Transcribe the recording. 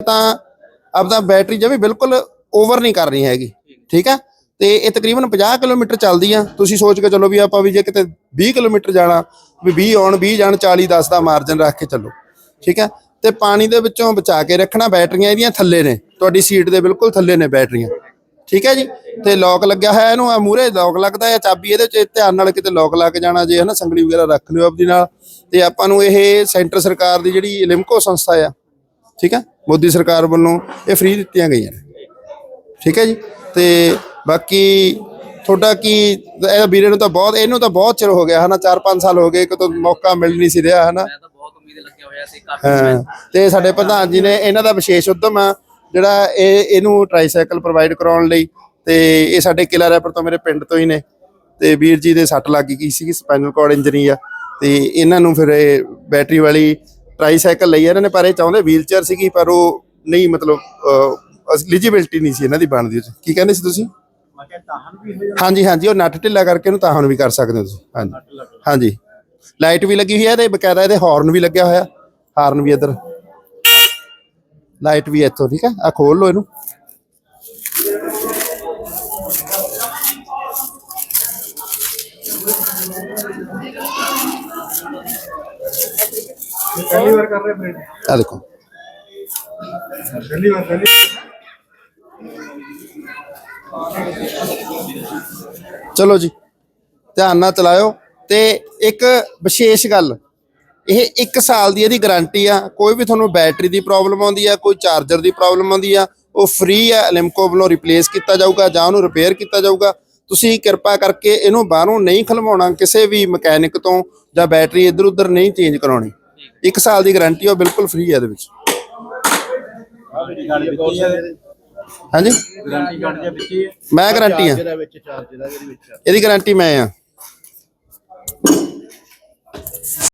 ਤਾਂ ਆਪਦਾ ਬੈਟਰੀ ਜਿਵੇਂ ਬਿਲਕੁਲ ਓਵਰ ਨਹੀਂ ਕਰ ਰਹੀ ਹੈਗੀ। ਠੀਕ ਆ ਤੇ ਇਹ ਤਕਰੀਬਨ 50 ਕਿਲੋਮੀਟਰ ਚੱਲਦੀ ਆ। ਤੁਸੀਂ ਸੋਚ ਕੇ ਚੱਲੋ ਵੀ ਆਪਾਂ ਵੀ ਜੇ ਕਿਤੇ 20 ਕਿਲੋਮੀਟਰ ਜਾਣਾ, ਵੀ 20 ਆਉਣ 20 ਜਾਣ 40 10 ਦਾ ਮਾਰਜਨ ਰੱਖ ਕੇ ਚੱਲੋ। ਠੀਕ ਆ ਤੇ ਪਾਣੀ ਦੇ ਵਿੱਚੋਂ ਬਚਾ ਕੇ ਰੱਖਣਾ, ਬੈਟਰੀਆਂ ਇਹਦੀਆਂ ਥੱਲੇ ਨੇ। ਤੁਹਾਡੀ ਸੀਟ ਦੇ ਬਿਲਕੁਲ ਥੱਲੇ ਨੇ ਬੈਟਰੀਆਂ। ਠੀਕ ਹੈ ਜੀ? ਤੇ ਲੋਕ ਲੱਗਿਆ ਹੋਇਆ ਇਹਨੂੰ, ਆ ਮੂਰੇ ਲੋਕ ਲੱਗਦਾ ਹੈ, ਚਾਬੀ ਇਹਦੇ ਚ ਧਿਆਨ ਨਾਲ ਕਿਤੇ ਲੋਕ ਲੱਗ ਜਾਣਾ, ਜੇ ਹਨਾ ਸੰਗਲੀ ਵਗੈਰਾ ਰੱਖ ਲਿਓ ਆਪਦੀ ਨਾਲ। ਤੇ ਆਪਾਂ ਨੂੰ ਇਹ ਸੈਂਟਰ ਸਰਕਾਰ ਦੀ ਜਿਹੜੀ ਲਿਮਕੋ ਸੰਸਥਾ ਆ, ਠੀਕ ਹੈ? ਮੋਦੀ ਸਰਕਾਰ ਵੱਲੋਂ ਇਹ ਫ੍ਰੀ ਦਿੱਤੀਆਂ ਗਈਆਂ ਨੇ। ਠੀਕ ਹੈ ਜੀ? ਤੇ ਬਾਕੀ ਤੁਹਾਡਾ ਕੀ ਇਹ ਵੀਰੇ ਨੂੰ ਤਾਂ ਬਹੁਤ ਇਹਨੂੰ ਤਾਂ ਬਹੁਤ ਚਿਰ ਹੋ ਗਿਆ ਹਨਾ? 4-5 ਸਾਲ ਹੋ ਗਏ ਕਿਤੋਂ ਮੌਕਾ ਮਿਲ ਨਹੀਂ ਸੀ ਰਿਹਾ ਹਨਾ? ਤੇ ਸਾਡੇ ਪ੍ਰਧਾਨ ਜੀ ਨੇ ਇਹਨਾਂ ਦਾ ਵਿਸ਼ੇਸ਼ ਉਦਮ ਆ ਜਿਹੜਾ ਇਹ ਇਹਨੂੰ ਟ੍ਰਾਈਸਾਈਕਲ ਪ੍ਰੋਵਾਈਡ ਕਰਾਉਣ ਲਈ ਤੇ ਇਹ ਸਾਡੇ ਕਿਲਾ ਰੈਪਰ ਤੋਂ ਮੇਰੇ ਪਿੰਡ ਤੋਂ ਹੀ ਨੇ। ਤੇ ਵੀਰ ਜੀ ਦੇ ਸੱਟ ਲੱਗ ਗਈ ਸੀ ਸਪਾਈਨਲ ਕਾਰਡ ਇੰਜਰੀ ਆ ਤੇ ਇਹਨਾਂ ਨੂੰ ਫਿਰ ਇਹ ਬੈਟਰੀ ਵਾਲੀ ਟ੍ਰਾਈਸਾਈਕਲ ਲਈ ਇਹਨਾਂ ਨੇ ਪਰ ਇਹ ਚਾਹੁੰਦੇ ਵੀਲਚੇਅਰ ਸੀਗੀ ਪਰ ਉਹ ਨਹੀਂ ਮਤਲਬ ਐਲੀਜੀਬਿਲਟੀ ਨਹੀਂ ਸੀ ਇਹਨਾਂ ਦੀ ਬਣਦੀ। ਕੀ ਕਹਿੰਦੇ ਸੀ ਤੁਸੀਂ? ਹਾਂਜੀ ਹਾਂਜੀ ਉਹ ਨੱਟ ਢਿੱਲਾ ਕਰਕੇ ਇਹਨੂੰ ਤਾਹਨ ਵੀ ਕਰ ਸਕਦੇ ਹੋ ਤੁਸੀਂ ਹਾਂਜੀ। ਹਾਂਜੀ। ਲਾਈਟ ਵੀ ਲੱਗੀ ਹੋਈ ਹੈ ਤੇ ਬਕਾਇਦਾ ਇਹਦੇ ਹਾਰਨ ਵੀ ਲੱਗਿਆ ਹੋਇਆ। ਹਾਰਨ ਵੀ ਇੱਧਰ। ਲਾਈਟ ਵੀ ਇੱਥੋਂ ਠੀਕ ਹੈ ਆ ਖੋਲ ਲਓ ਇਹਨੂੰ। ਪਹਿਲੀ ਵਾਰ ਕਰ ਰਹੇ ਬ੍ਰੇਡ ਆ ਦੇਖੋ। ਪਹਿਲੀ ਵਾਰ ਪਹਿਲੀ ਚਲੋ ਜੀ ਧਿਆਨ ਨਾਲ ਚਲਾਇਓ। ਤੇ ਇੱਕ ਵਿਸ਼ੇਸ਼ ਗੱਲ ਇਹ 1 ਸਾਲ ਦੀ ਇਹਦੀ ਗਾਰੰਟੀ ਆ। ਕੋਈ ਵੀ ਤੁਹਾਨੂੰ ਬੈਟਰੀ ਦੀ ਪ੍ਰੋਬਲਮ ਆਉਂਦੀ ਆ ਕੋਈ ਚਾਰਜਰ ਦੀ ਪ੍ਰੋਬਲਮ ਆਉਂਦੀ ਆ ਉਹ ਫ੍ਰੀ ਆ ਲਿਮਕੋ ਵੱਲੋਂ ਰਿਪਲੇਸ ਕੀਤਾ ਜਾਊਗਾ ਜਾਂ ਉਹਨੂੰ ਰਿਪੇਅਰ ਕੀਤਾ ਜਾਊਗਾ। ਤੁਸੀਂ ਕਿਰਪਾ ਕਰਕੇ ਇਹਨੂੰ ਬਾਹਰੋਂ ਨਹੀਂ ਖਲਵਾਉਣਾ ਕਿਸੇ ਵੀ ਮਕੈਨਿਕ ਤੋਂ ਜਾਂ ਬੈਟਰੀ ਇੱਧਰ ਉੱਧਰ ਨਹੀਂ ਚੇਂਜ ਕਰਾਉਣੀ। 1 ਸਾਲ ਦੀ ਗਾਰੰਟੀ ਉਹ ਬਿਲਕੁਲ ਫ੍ਰੀ ਆ ਇਹਦੇ ਵਿੱਚ। ਹਾਂਜੀ? ਗਾਰੰਟੀ ਕਾਰਡ ਦੇ ਵਿੱਚ ਹੀ ਹੈ। ਮੈਂ ਗਾਰੰਟੀ ਆ। ਇਹਦਾ ਵਿੱਚ ਚਾਰਜ ਦਾ ਇਹਦੇ ਵਿੱਚ ਇਹਦੀ ਗਾਰੰਟੀ ਮੈਂ ਆ।